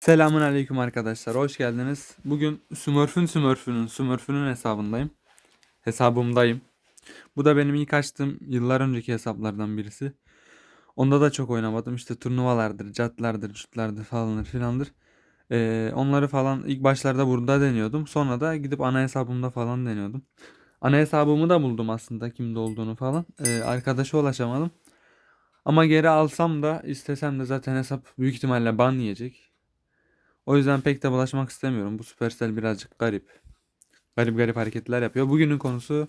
Selamun aleyküm arkadaşlar. Hoş geldiniz. Bugün Smurf'ün Smurf'ünün Smurf'ünün hesabındayım. Hesabımdayım. Bu da benim ilk açtığım yıllar önceki hesaplardan birisi. Onda da çok oynamadım. İşte turnuvalardır, catlardır, cutlardır falandır filandır. Ee, onları falan ilk başlarda burada deniyordum. Sonra da gidip ana hesabımda falan deniyordum. Ana hesabımı da buldum aslında kimde olduğunu falan. Ee, arkadaşa ulaşamadım. Ama geri alsam da istesem de zaten hesap büyük ihtimalle ban yiyecek. O yüzden pek de bulaşmak istemiyorum. Bu Supercell birazcık garip. Garip garip hareketler yapıyor. Bugünün konusu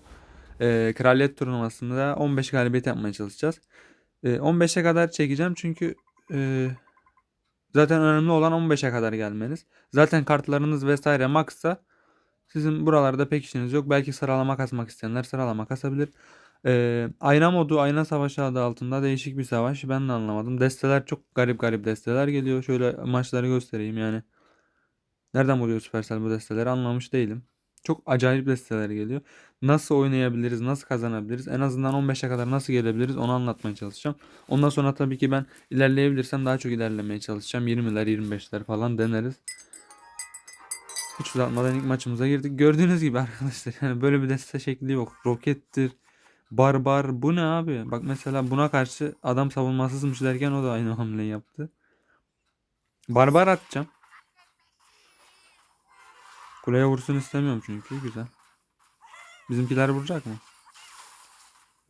e, kraliyet turnuvasında 15 galibiyet yapmaya çalışacağız. E, 15'e kadar çekeceğim çünkü e, zaten önemli olan 15'e kadar gelmeniz. Zaten kartlarınız vesaire maxsa sizin buralarda pek işiniz yok. Belki sıralama kasmak isteyenler sıralama kasabilir. E, ayna modu, ayna savaşı adı altında değişik bir savaş. Ben de anlamadım. Desteler çok garip garip desteler geliyor. Şöyle maçları göstereyim yani. Nereden buluyor Supercell bu desteleri anlamış değilim. Çok acayip desteler geliyor. Nasıl oynayabiliriz, nasıl kazanabiliriz, en azından 15'e kadar nasıl gelebiliriz onu anlatmaya çalışacağım. Ondan sonra tabii ki ben ilerleyebilirsem daha çok ilerlemeye çalışacağım. 20'ler, 25'ler falan deneriz. Hiç uzatmadan ilk maçımıza girdik. Gördüğünüz gibi arkadaşlar yani böyle bir deste şekli yok. Rokettir, barbar bu ne abi? Bak mesela buna karşı adam savunmasızmış derken o da aynı hamleyi yaptı. Barbar atacağım. Kuleye vursun istemiyorum çünkü. Güzel. Bizimkiler vuracak mı?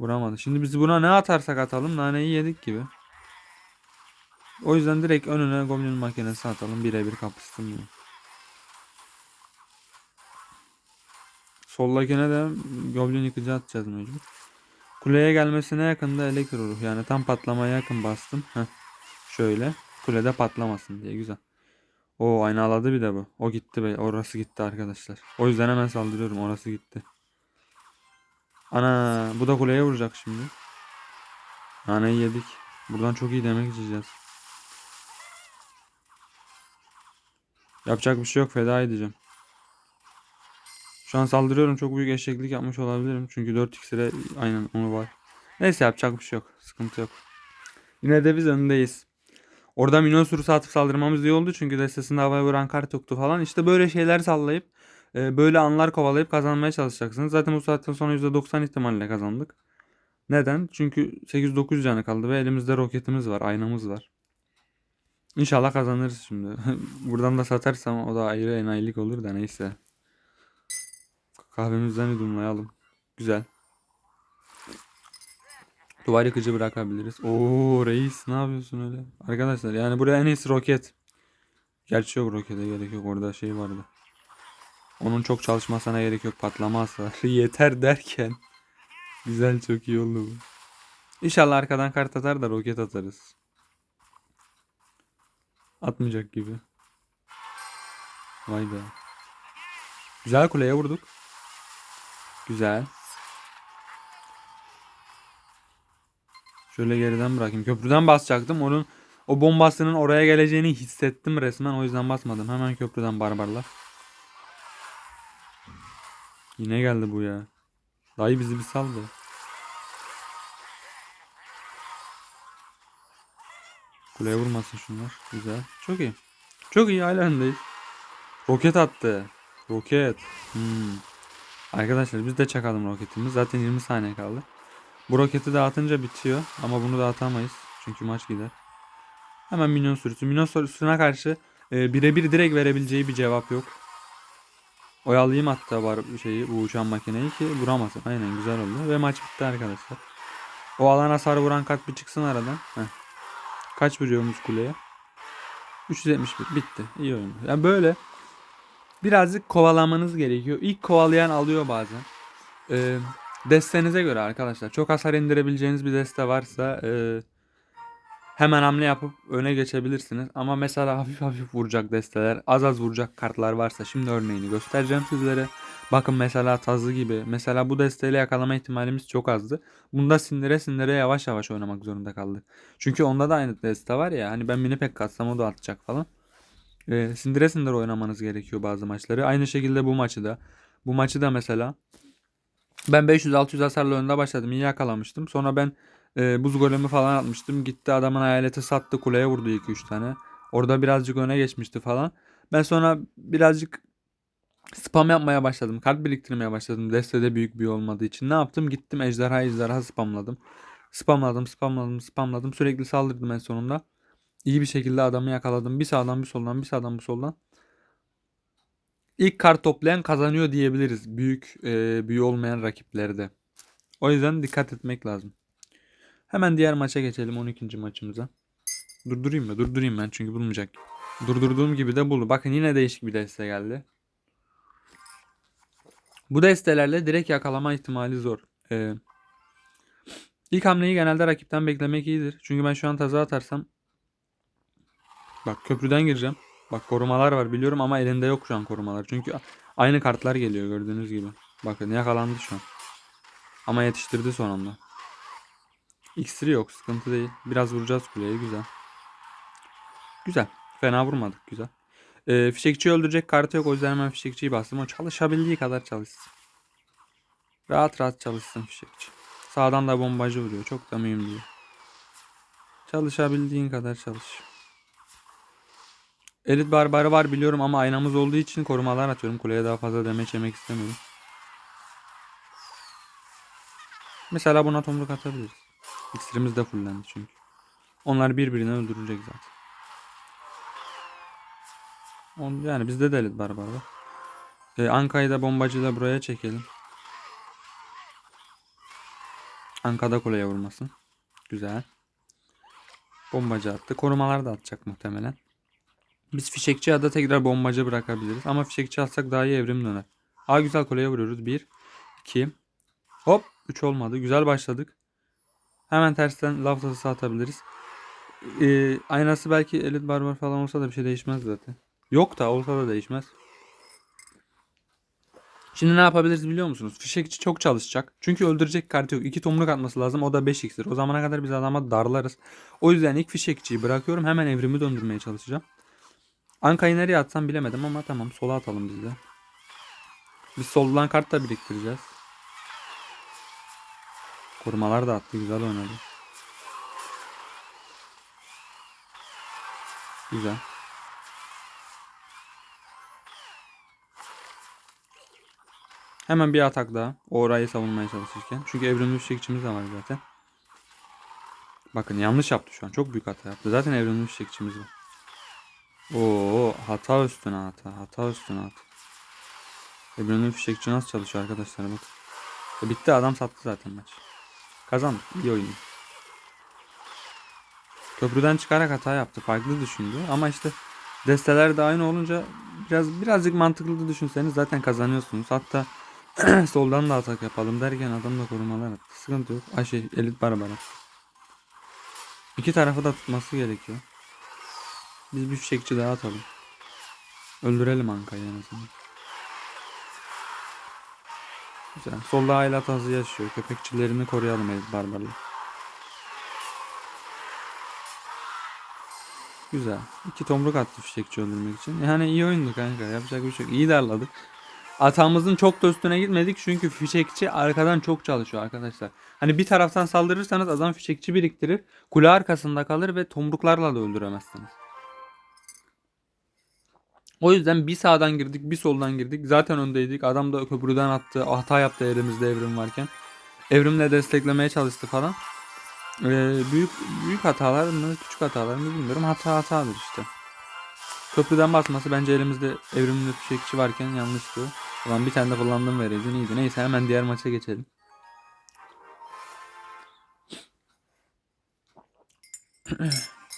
Vuramadı. Şimdi biz buna ne atarsak atalım naneyi yedik gibi. O yüzden direkt önüne goblin makinesi atalım. Birebir kapışsın diye. Soldakine de goblin yıkıcı atacağız mecbur. Kuleye gelmesine yakında elektro ruh. Yani tam patlamaya yakın bastım. Heh. Şöyle. Kulede patlamasın diye. Güzel. O aynaladı bir de bu. O gitti be. Orası gitti arkadaşlar. O yüzden hemen saldırıyorum. Orası gitti. Ana bu da kuleye vuracak şimdi. Naneyi yedik. Buradan çok iyi demek içeceğiz. Yapacak bir şey yok. Feda edeceğim. Şu an saldırıyorum. Çok büyük eşeklik yapmış olabilirim. Çünkü 4 iksire aynen onu var. Neyse yapacak bir şey yok. Sıkıntı yok. Yine de biz öndeyiz. Orada minyon sürüsü atıp saldırmamız iyi oldu. Çünkü destesinde havaya vuran kart yoktu falan. İşte böyle şeyler sallayıp e, böyle anlar kovalayıp kazanmaya çalışacaksınız. Zaten bu saatten sonra %90 ihtimalle kazandık. Neden? Çünkü 8-9 canı kaldı ve elimizde roketimiz var. Aynamız var. İnşallah kazanırız şimdi. Buradan da satarsam o da ayrı enayilik olur da neyse. Kahvemizden yudumlayalım. Güzel. Duvar yıkıcı bırakabiliriz. Oo reis ne yapıyorsun öyle? Arkadaşlar yani buraya en iyisi roket. Gerçi yok rokete gerek yok. Orada şey vardı. Onun çok çalışmasına gerek yok. Patlama hasarı yeter derken. Güzel çok iyi oldu bu. İnşallah arkadan kart atar da roket atarız. Atmayacak gibi. Vay be. Güzel kuleye vurduk. Güzel. Şöyle geriden bırakayım. Köprüden basacaktım. Onun o bombasının oraya geleceğini hissettim resmen. O yüzden basmadım. Hemen köprüden barbarlar. Yine geldi bu ya. Dayı bizi bir saldı. Kuleye vurmasın şunlar. Güzel. Çok iyi. Çok iyi hala öndeyiz. Roket attı. Roket. Hmm. Arkadaşlar biz de çakalım roketimiz. Zaten 20 saniye kaldı. Bu roketi dağıtınca bitiyor. Ama bunu dağıtamayız. Çünkü maç gider. Hemen minyon sürüsü. Minyon sürüsüne karşı e, birebir direkt verebileceği bir cevap yok. Oyalayayım hatta var şeyi bu uçan makineyi ki vuramasın. Aynen güzel oldu. Ve maç bitti arkadaşlar. O alan hasarı vuran kat bir çıksın aradan. Heh. Kaç vuruyormuş kuleye? 371 bitti. İyi oyun. Yani böyle birazcık kovalamanız gerekiyor. İlk kovalayan alıyor bazen. Ee, destenize göre arkadaşlar. Çok hasar indirebileceğiniz bir deste varsa e, hemen hamle yapıp öne geçebilirsiniz. Ama mesela hafif hafif vuracak desteler, az az vuracak kartlar varsa şimdi örneğini göstereceğim sizlere. Bakın mesela tazı gibi. Mesela bu desteyle yakalama ihtimalimiz çok azdı. Bunda sindire sindire yavaş yavaş oynamak zorunda kaldık. Çünkü onda da aynı deste var ya. Hani ben mini pek katsam o da atacak falan. Ee, sindire sindire oynamanız gerekiyor bazı maçları. Aynı şekilde bu maçı da. Bu maçı da mesela ben 500-600 hasarlı önde başladım. İyi yakalamıştım. Sonra ben e, buz golemi falan atmıştım. Gitti adamın hayaleti sattı kuleye vurdu 2-3 tane. Orada birazcık öne geçmişti falan. Ben sonra birazcık spam yapmaya başladım. Kart biriktirmeye başladım. Destede büyük büyü olmadığı için. Ne yaptım? Gittim ejderha ejderha spamladım. Spamladım, spamladım, spamladım. Sürekli saldırdım en sonunda. İyi bir şekilde adamı yakaladım. Bir sağdan bir soldan, bir sağdan bir soldan. İlk kart toplayan kazanıyor diyebiliriz. Büyük e, büyü olmayan rakiplerde. O yüzden dikkat etmek lazım. Hemen diğer maça geçelim 12. maçımıza. Durdurayım mı? Durdurayım ben çünkü bulmayacak. Durdurduğum gibi de buldu. Bakın yine değişik bir deste geldi. Bu destelerle direkt yakalama ihtimali zor. Ee, ilk hamleyi genelde rakipten beklemek iyidir. Çünkü ben şu an taza atarsam Bak köprüden gireceğim. Bak korumalar var biliyorum ama elinde yok şu an korumalar. Çünkü aynı kartlar geliyor gördüğünüz gibi. Bakın yakalandı şu an. Ama yetiştirdi son anda. İksiri yok sıkıntı değil. Biraz vuracağız kuleye güzel. Güzel. Fena vurmadık güzel. Ee, fişekçiyi öldürecek kartı yok o yüzden hemen fişekçiyi bastım. O çalışabildiği kadar çalışsın. Rahat rahat çalışsın fişekçi. Sağdan da bombacı vuruyor. Çok da mühim değil. Çalışabildiğin kadar çalış. Elit barbarı var biliyorum ama aynamız olduğu için korumalar atıyorum. Kuleye daha fazla demeç yemek istemiyorum. Mesela buna tomruk atabiliriz. İksirimiz de fullendi çünkü. Onlar birbirini öldürecek zaten. On- Yani bizde de elit barbar var. Ee, Anka'yı da bombacıyla buraya çekelim. Anka da kuleye vurmasın. Güzel. Bombacı attı. Korumalar da atacak muhtemelen. Biz fişekçi ada tekrar bombacı bırakabiliriz. Ama fişekçi atsak daha iyi evrim döner. Aa güzel kuleye vuruyoruz. 1, 2. Hop 3 olmadı. Güzel başladık. Hemen tersten laf tasası atabiliriz. Ee, aynası belki elit barbar falan olsa da bir şey değişmez zaten. Yok da olsa da değişmez. Şimdi ne yapabiliriz biliyor musunuz? Fişekçi çok çalışacak. Çünkü öldürecek kartı yok. 2 tomruk atması lazım. O da 5 iksir. O zamana kadar biz adama darlarız. O yüzden ilk fişekçiyi bırakıyorum. Hemen evrimi döndürmeye çalışacağım. Anka'yı nereye atsam bilemedim ama tamam sola atalım biz de. Biz soldan kart da biriktireceğiz. Korumalar da attı. Güzel oynadı. Güzel. Hemen bir atak daha. O orayı savunmaya çalışırken. Çünkü evrimli fişekçimiz de var zaten. Bakın yanlış yaptı şu an. Çok büyük hata yaptı. Zaten evrimli fişekçimiz var. Oo hata üstüne hata. Hata üstüne hata. Evrimli fişekçi nasıl çalışıyor arkadaşlar bak. E, bitti adam sattı zaten maç. Kazandık. İyi oyun. Köprüden çıkarak hata yaptı. Farklı düşündü. Ama işte desteler de aynı olunca biraz birazcık mantıklı da düşünseniz zaten kazanıyorsunuz. Hatta soldan da atak yapalım derken adam da korumalar attı. Sıkıntı yok. Ay şey elit barbar attı. İki tarafı da tutması gerekiyor. Biz bir fişekçi daha atalım. Öldürelim Anka'yı en azından. Güzel. Solda Ayla Tazı yaşıyor. Köpekçilerini koruyalım barbarla. Güzel. İki tomruk attı fişekçi öldürmek için. Yani iyi oyundu kanka. Yapacak bir şey yok. İyi darladık. Atağımızın çok da üstüne gitmedik çünkü fişekçi arkadan çok çalışıyor arkadaşlar. Hani bir taraftan saldırırsanız adam fişekçi biriktirir. Kule arkasında kalır ve tomruklarla da öldüremezsiniz. O yüzden bir sağdan girdik bir soldan girdik. Zaten öndeydik. Adam da köprüden attı. Hata yaptı elimizde evrim varken. Evrimle desteklemeye çalıştı falan. Ee, büyük büyük hatalar mı küçük hatalar mı bilmiyorum. Hata hatadır işte. Köprüden basması bence elimizde evrimli fişekçi varken yanlıştı. Ulan bir tane de kullandım vereydin iyiydi. Neyse hemen diğer maça geçelim.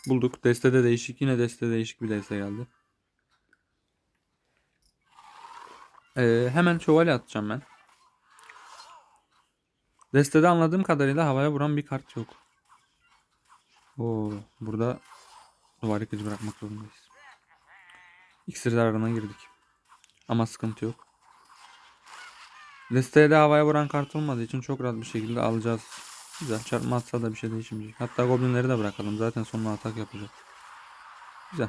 Bulduk. Destede değişik. Yine deste değişik bir deste geldi. Ee, hemen şövalye atacağım ben. Destede anladığım kadarıyla havaya vuran bir kart yok. Oo, burada duvar yıkıcı bırakmak zorundayız. İksir zararına girdik. Ama sıkıntı yok. Desteye de havaya vuran kart olmadığı için çok rahat bir şekilde alacağız. Güzel. Çarpma atsa da bir şey değişmeyecek. Hatta goblinleri de bırakalım. Zaten sonuna atak yapacak. Güzel.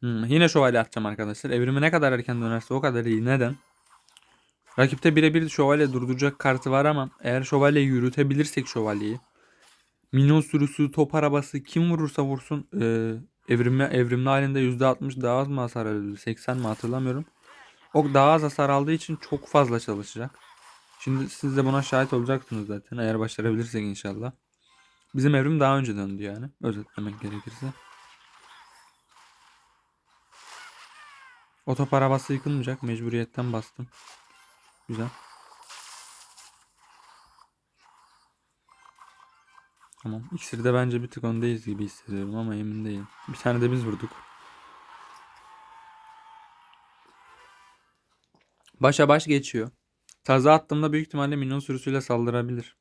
Hmm, yine şövalye atacağım arkadaşlar. Evrimi ne kadar erken dönerse o kadar iyi. Neden? Rakipte birebir şövalye durduracak kartı var ama eğer şövalyeyi yürütebilirsek şövalyeyi minyon sürüsü, top arabası kim vurursa vursun e, evrimli, evrimli halinde %60 daha az mı hasar alıyordu? 80 mi hatırlamıyorum. O daha az hasar aldığı için çok fazla çalışacak. Şimdi siz de buna şahit olacaksınız zaten eğer başarabilirsek inşallah. Bizim evrim daha önce döndü yani özetlemek gerekirse. O top arabası yıkılmayacak mecburiyetten bastım. Güzel. Tamam. İksirde bence bir tık öndeyiz gibi hissediyorum ama emin değilim. Bir tane de biz vurduk. Başa baş geçiyor. Taza attığımda büyük ihtimalle minyon sürüsüyle saldırabilir.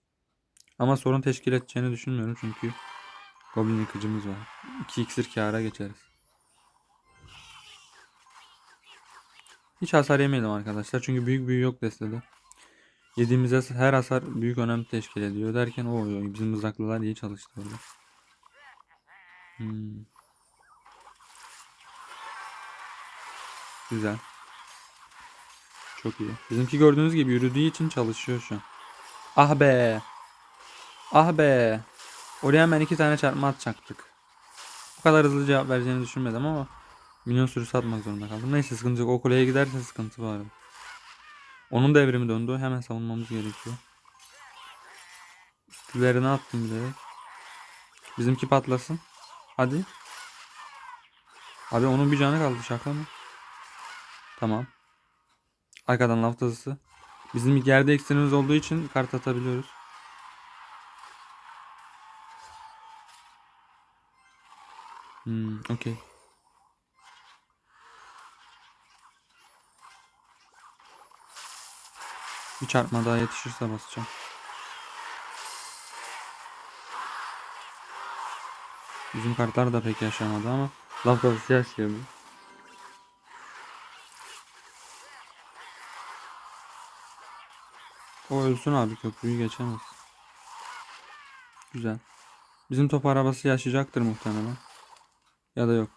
Ama sorun teşkil edeceğini düşünmüyorum çünkü Goblin yıkıcımız var. 2 iksir kâra geçeriz. Hiç hasar yemeyelim arkadaşlar çünkü büyük büyü yok destede. Yediğimiz her hasar büyük önem teşkil ediyor derken o. Bizim mızraklılar iyi çalıştı orada. Hmm. Güzel. Çok iyi. Bizimki gördüğünüz gibi yürüdüğü için çalışıyor şu an. Ah be. Ah be. Oraya hemen iki tane çarpma atacaktık. Bu kadar hızlı cevap vereceğini düşünmedim ama minyon sürüsü atmak zorunda kaldım. Neyse sıkıntı yok. O kuleye giderse sıkıntı var. Onun da evrimi döndü. Hemen savunmamız gerekiyor. Üstlerine attım bilerek. Bizimki patlasın. Hadi. Abi onun bir canı kaldı şaka mı? Tamam. Arkadan laf tazısı. Bizim yerde eksenimiz olduğu için kart atabiliyoruz. Hmm, okey. Bir çarpma daha yetişirse basacağım. Bizim kartlar da pek yaşamadı ama tazısı yaşıyor bu. O ölsün abi köprüyü geçemez. Güzel. Bizim top arabası yaşayacaktır muhtemelen. Ya da yok.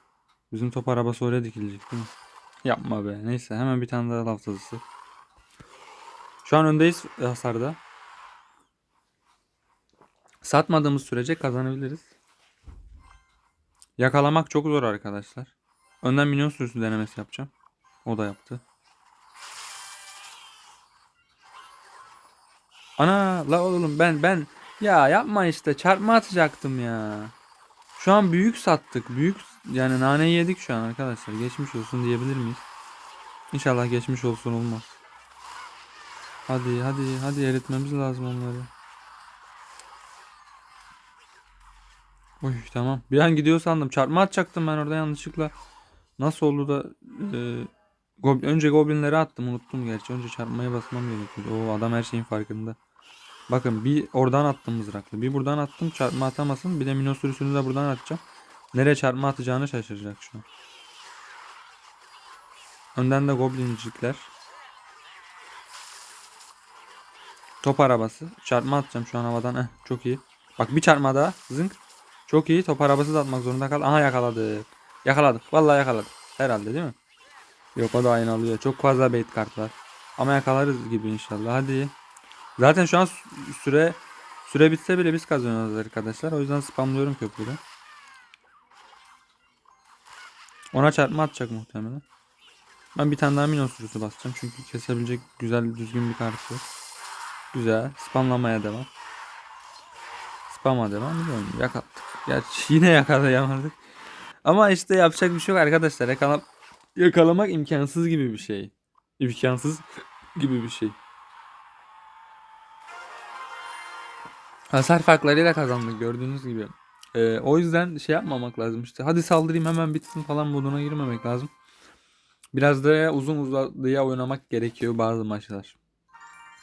Bizim top arabası oraya dikilecek değil mi? Yapma be. Neyse hemen bir tane daha laf tazısı. Şu an öndeyiz hasarda. Satmadığımız sürece kazanabiliriz. Yakalamak çok zor arkadaşlar. Önden minyon sürüsü denemesi yapacağım. O da yaptı. Ana la oğlum ben ben ya yapma işte çarpma atacaktım ya. Şu an büyük sattık. Büyük yani naneyi yedik şu an arkadaşlar. Geçmiş olsun diyebilir miyiz? İnşallah geçmiş olsun olmaz. Hadi hadi hadi eritmemiz lazım onları. Oy tamam. Bir an gidiyor sandım. Çarpma atacaktım ben orada yanlışlıkla. Nasıl oldu da e, gob- önce goblinleri attım unuttum gerçi. Önce çarpmaya basmam gerekiyordu. O adam her şeyin farkında. Bakın bir oradan attım mızraklı. Bir buradan attım çarpma atamasın. Bir de minyon sürüsünü de buradan atacağım. Nereye çarpma atacağını şaşıracak şu an. Önden de goblincikler. Top arabası. Çarpma atacağım şu an havadan. Eh, çok iyi. Bak bir çarpma daha. Zınk. Çok iyi. Top arabası da atmak zorunda kal. Aha yakaladık. Yakaladık. Vallahi yakaladık. Herhalde değil mi? Yok o da aynı alıyor. Çok fazla bait kart var. Ama yakalarız gibi inşallah. Hadi. Zaten şu an sü- süre süre bitse bile biz kazanıyoruz arkadaşlar. O yüzden spamlıyorum köprüde. Ona çarpma atacak muhtemelen. Ben bir tane daha minyon sürüsü basacağım. Çünkü kesebilecek güzel düzgün bir kart yok. Güzel. Spamlamaya devam. Spam'a devam ediyorum. Yakaladık. Gerçi yine yakalayamadık. Ama işte yapacak bir şey yok arkadaşlar. Yakala yakalamak imkansız gibi bir şey. İmkansız gibi bir şey. Hasar farklarıyla kazandık gördüğünüz gibi. Ee, o yüzden şey yapmamak lazım işte. Hadi saldırayım hemen bitsin falan moduna girmemek lazım. Biraz da uzun uzadıya oynamak gerekiyor bazı maçlar.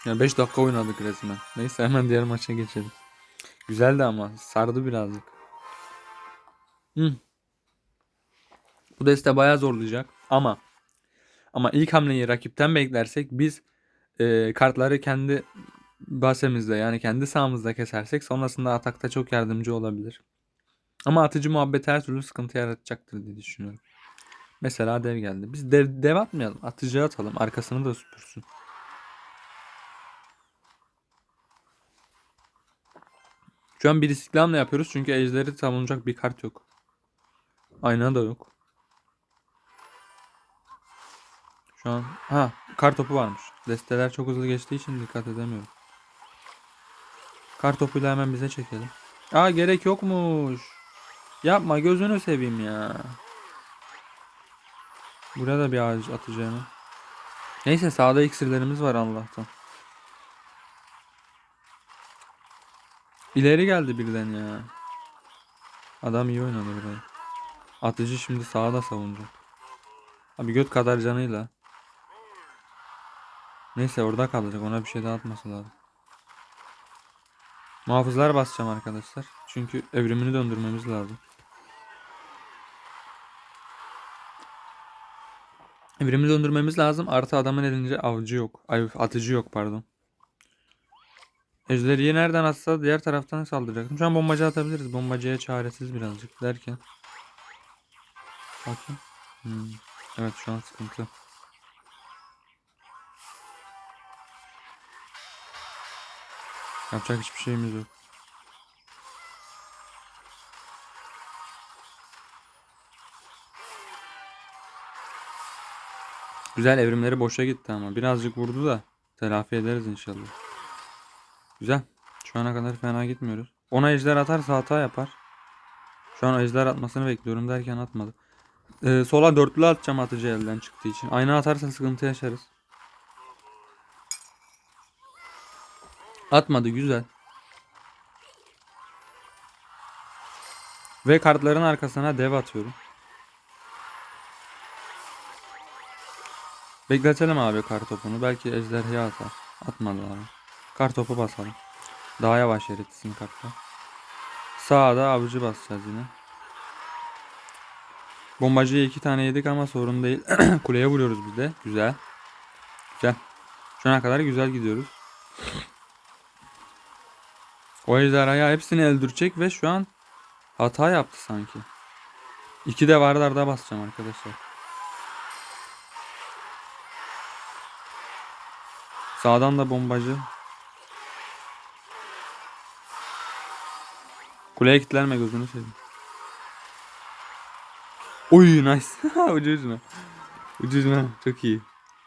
Ya 5 dakika oynadık resmen. Neyse hemen diğer maça geçelim. Güzeldi ama sardı birazcık. Hı. Bu deste bayağı zorlayacak ama ama ilk hamleyi rakipten beklersek biz e, kartları kendi basemizde yani kendi sahamızda kesersek sonrasında atakta çok yardımcı olabilir. Ama atıcı muhabbet her türlü sıkıntı yaratacaktır diye düşünüyorum. Mesela dev geldi. Biz dev, dev atmayalım. Atıcı atalım. Arkasını da süpürsün. Şu an bir istiklamla yapıyoruz çünkü ejderi savunacak bir kart yok. Ayna da yok. Şu an ha kar topu varmış. Desteler çok hızlı geçtiği için dikkat edemiyorum. Kar topuyla hemen bize çekelim. Aa gerek yokmuş. Yapma gözünü seveyim ya. Burada da bir ağaç atacağım. Neyse sağda iksirlerimiz var Allah'tan. İleri geldi birden ya. Adam iyi oynadı burayı. Atıcı şimdi sağda savunacak. Abi göt kadar canıyla. Neyse orada kalacak. Ona bir şey daha atması lazım. Muhafızlar basacağım arkadaşlar. Çünkü evrimini döndürmemiz lazım. Evrimi döndürmemiz lazım. Artı adamın elinde avcı yok. Ay atıcı yok pardon. Ejderiyi nereden atsa diğer taraftan saldıracaktım. Şu an bombacı atabiliriz. Bombacıya çaresiz birazcık derken. Bakayım. Hmm. Evet şu an sıkıntı. Yapacak hiçbir şeyimiz yok. Güzel evrimleri boşa gitti ama birazcık vurdu da telafi ederiz inşallah. Güzel. Şu ana kadar fena gitmiyoruz. Ona ejder atarsa hata yapar. Şu an ejder atmasını bekliyorum derken atmadı. Ee, sola dörtlü atacağım atıcı elden çıktığı için. Ayna atarsa sıkıntı yaşarız. Atmadı güzel. Ve kartların arkasına dev atıyorum. Bekletelim abi kar topunu. Belki ejderha atar. Atmadı abi. Kar topu basalım. Daha yavaş eritsin kartlar. Sağda avcı basacağız yine. Bombacıya iki tane yedik ama sorun değil. Kuleye vuruyoruz biz de. Güzel. Güzel. Şu ana kadar güzel gidiyoruz. O ejderhaya hepsini öldürecek ve şu an hata yaptı sanki. İki de varlarda basacağım arkadaşlar. Sağdan da bombacı. Kuleye kilitlenme gözünü seveyim. Oy nice. Ucu ucuna. Ucu ucuna. Çok iyi.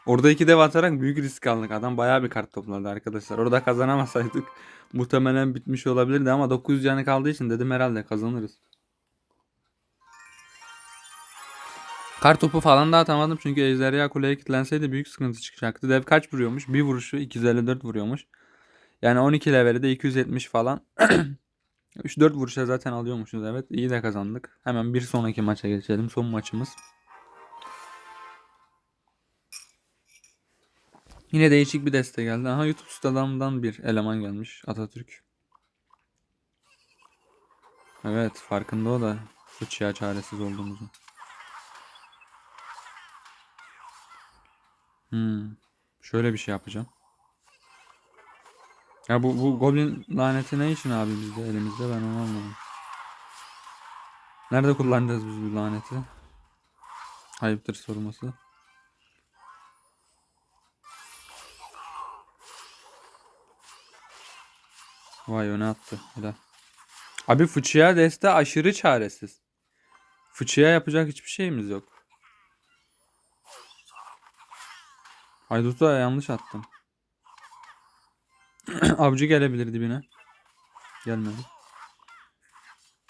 Orada iki dev atarak büyük risk aldık. Adam bayağı bir kart topladı arkadaşlar. Orada kazanamasaydık muhtemelen bitmiş olabilirdi ama 900 canı kaldığı için dedim herhalde kazanırız. Kart topu falan da atamadım çünkü ejderha kuleye kilitlenseydi büyük sıkıntı çıkacaktı. Dev kaç vuruyormuş? Bir vuruşu 254 vuruyormuş. Yani 12 leveli de 270 falan. 3-4 vuruşa zaten alıyormuşuz evet. İyi de kazandık. Hemen bir sonraki maça geçelim. Son maçımız. Yine değişik bir deste geldi. Aha YouTube stadamdan bir eleman gelmiş. Atatürk. Evet farkında o da fıçıya çaresiz olduğumuzu. Hmm. Şöyle bir şey yapacağım. Ya bu, bu goblin laneti ne için abi bizde elimizde ben onu anlamadım. Nerede kullanacağız biz bu laneti? Ayıptır sorması. Vay öne attı. Helal. Abi fıçıya deste aşırı çaresiz. Fıçıya yapacak hiçbir şeyimiz yok. Haydut'a yanlış attım. Avcı gelebilir dibine. Gelmedi.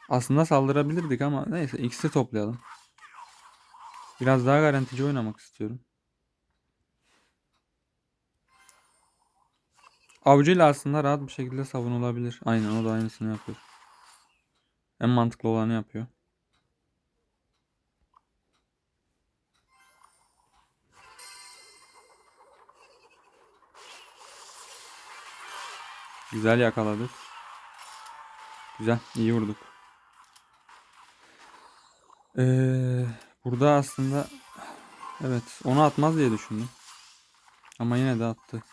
Aslında saldırabilirdik ama neyse X'i toplayalım. Biraz daha garantici oynamak istiyorum. Avcıyla aslında rahat bir şekilde savunulabilir. Aynen o da aynısını yapıyor. En mantıklı olanı yapıyor. Güzel yakaladık. Güzel, iyi vurduk. Ee, burada aslında evet onu atmaz diye düşündüm. Ama yine de attı.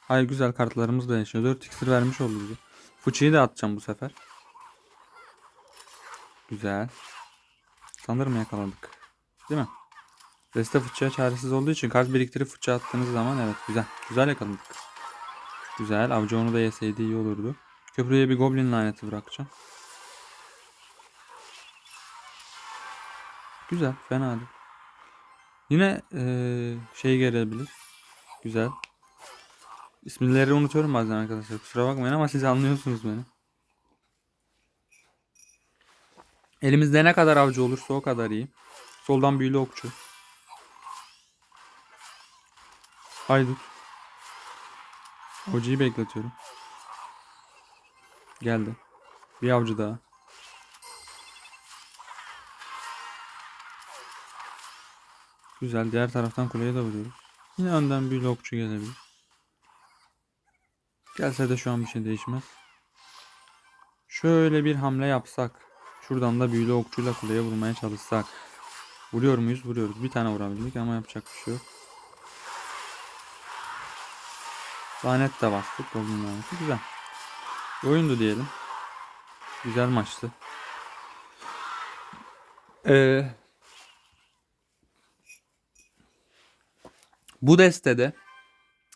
Hayır güzel kartlarımız da yaşıyor. 4 iksir vermiş oldu bize. Fıçıyı da atacağım bu sefer. Güzel. Sanırım yakaladık. Değil mi? Deste fıçıya çaresiz olduğu için kart biriktirip fıçı attığınız zaman evet güzel. Güzel yakaladık. Güzel. Avcı onu da yeseydi iyi olurdu. Köprüye bir goblin laneti bırakacağım. Güzel. Fena değil. Yine eee, şey gelebilir. Güzel. İsimleri unutuyorum bazen arkadaşlar. Kusura bakmayın ama siz anlıyorsunuz beni. Elimizde ne kadar avcı olursa o kadar iyi. Soldan büyülü okçu. Haydut. Avcıyı bekletiyorum. Geldi. Bir avcı daha. Güzel. Diğer taraftan kuleye de vuruyoruz. Yine önden büyülü okçu gelebilir. Gelse de şu an bir şey değişmez. Şöyle bir hamle yapsak. Şuradan da büyülü okçuyla kuleye vurmaya çalışsak. Vuruyor muyuz? Vuruyoruz. Bir tane vurabildik ama yapacak bir şey yok. Lanet de bastık. Golden laneti. Güzel. Bir oyundu diyelim. Güzel maçtı. Ee, bu destede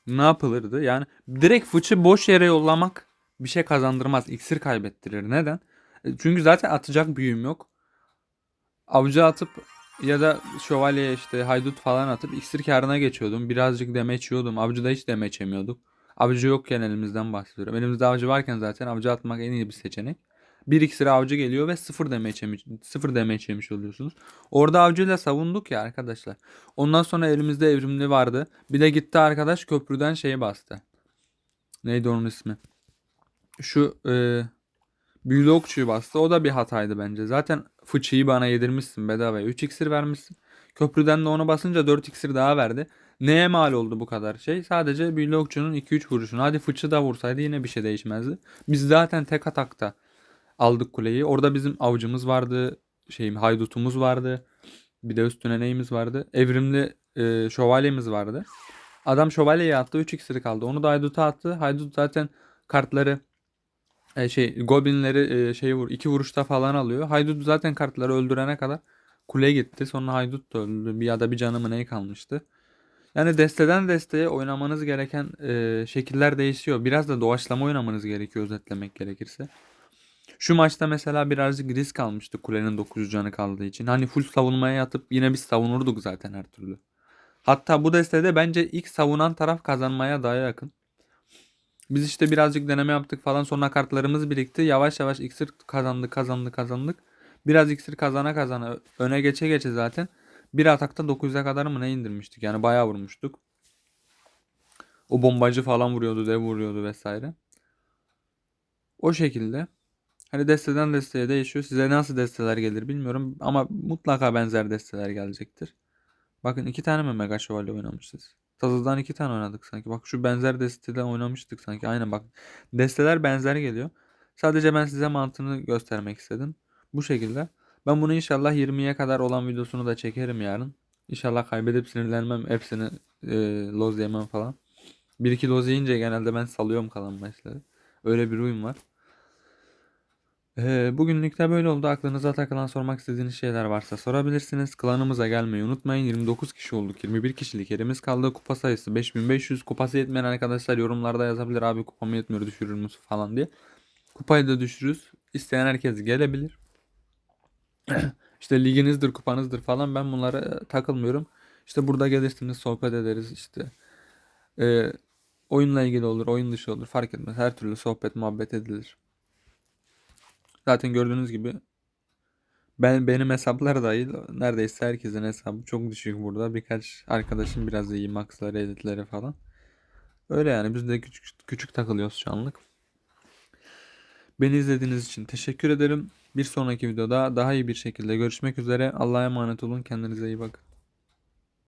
ne yapılırdı? Yani direkt fıçı boş yere yollamak bir şey kazandırmaz. İksir kaybettirir. Neden? E, Çünkü zaten atacak büyüm yok. Avcı atıp ya da şövalye işte haydut falan atıp iksir karına geçiyordum. Birazcık demeç yiyordum. Avcıda hiç demeç yemiyorduk. Avcı yokken elimizden bahsediyorum. Elimizde avcı varken zaten avcı atmak en iyi bir seçenek. Bir iksir avcı geliyor ve sıfır demeç yemiş, sıfır demeç yemiş oluyorsunuz. Orada avcıyla savunduk ya arkadaşlar. Ondan sonra elimizde evrimli vardı. Bir de gitti arkadaş köprüden şeyi bastı. Neydi onun ismi? Şu e, büyülü okçuyu bastı. O da bir hataydı bence. Zaten fıçıyı bana yedirmişsin bedavaya. 3 iksir vermişsin. Köprüden de onu basınca 4 iksir daha verdi. Neye mal oldu bu kadar şey? Sadece büyülü okçunun 2-3 vuruşunu. Hadi fıçı da vursaydı yine bir şey değişmezdi. Biz zaten tek atakta aldık kuleyi. Orada bizim avcımız vardı. Şeyim haydutumuz vardı. Bir de üstüne neyimiz vardı? Evrimli e, şövalyemiz vardı. Adam şövalyeyi attı. 3 iksiri kaldı. Onu da hayduta attı. Haydut zaten kartları e, şey goblinleri e, şey vur iki vuruşta falan alıyor. Haydut zaten kartları öldürene kadar kule gitti. Sonra Haydut da öldü. Bir ya da bir canı mı ne kalmıştı. Yani desteden desteye oynamanız gereken e, şekiller değişiyor. Biraz da doğaçlama oynamanız gerekiyor özetlemek gerekirse. Şu maçta mesela birazcık risk almıştık kulenin 900 canı kaldığı için. Hani full savunmaya yatıp yine biz savunurduk zaten her türlü. Hatta bu destede bence ilk savunan taraf kazanmaya daha yakın. Biz işte birazcık deneme yaptık falan sonra kartlarımız birikti. Yavaş yavaş iksir kazandık kazandık kazandık. Biraz iksir kazana kazana öne geçe geçe zaten. Bir atakta 900'e kadar mı ne indirmiştik. Yani bayağı vurmuştuk. O bombacı falan vuruyordu, dev vuruyordu vesaire. O şekilde. Hani desteden desteye değişiyor. Size nasıl desteler gelir bilmiyorum ama mutlaka benzer desteler gelecektir. Bakın iki tane mi Mega Şövalye oynamışız? Tazıdan iki tane oynadık sanki. Bak şu benzer desteden oynamıştık sanki. Aynen bak. Desteler benzer geliyor. Sadece ben size mantığını göstermek istedim. Bu şekilde. Ben bunu inşallah 20'ye kadar olan videosunu da çekerim yarın. İnşallah kaybedip sinirlenmem. Hepsini e, loz yemem falan. Bir iki loz yiyince genelde ben salıyorum kalan maçları. Öyle bir huyum var. Ee, bugünlük de böyle oldu. Aklınıza takılan sormak istediğiniz şeyler varsa sorabilirsiniz. Klanımıza gelmeyi unutmayın. 29 kişi olduk. 21 kişilik yerimiz kaldı. Kupa sayısı 5500. Kupası yetmeyen arkadaşlar yorumlarda yazabilir. Abi kupam yetmiyor düşürür müsün falan diye. Kupayı da düşürürüz. İsteyen herkes gelebilir. işte liginizdir, kupanızdır falan. Ben bunlara e, takılmıyorum. İşte burada gelirsiniz sohbet ederiz işte. Ee, oyunla ilgili olur, oyun dışı olur fark etmez. Her türlü sohbet, muhabbet edilir. Zaten gördüğünüz gibi ben benim hesaplar dahil neredeyse herkesin hesabı çok düşük burada. Birkaç arkadaşım biraz iyi maxları, editleri falan. Öyle yani biz de küçük küçük takılıyoruz şu anlık. Beni izlediğiniz için teşekkür ederim. Bir sonraki videoda daha iyi bir şekilde görüşmek üzere. Allah'a emanet olun. Kendinize iyi bakın.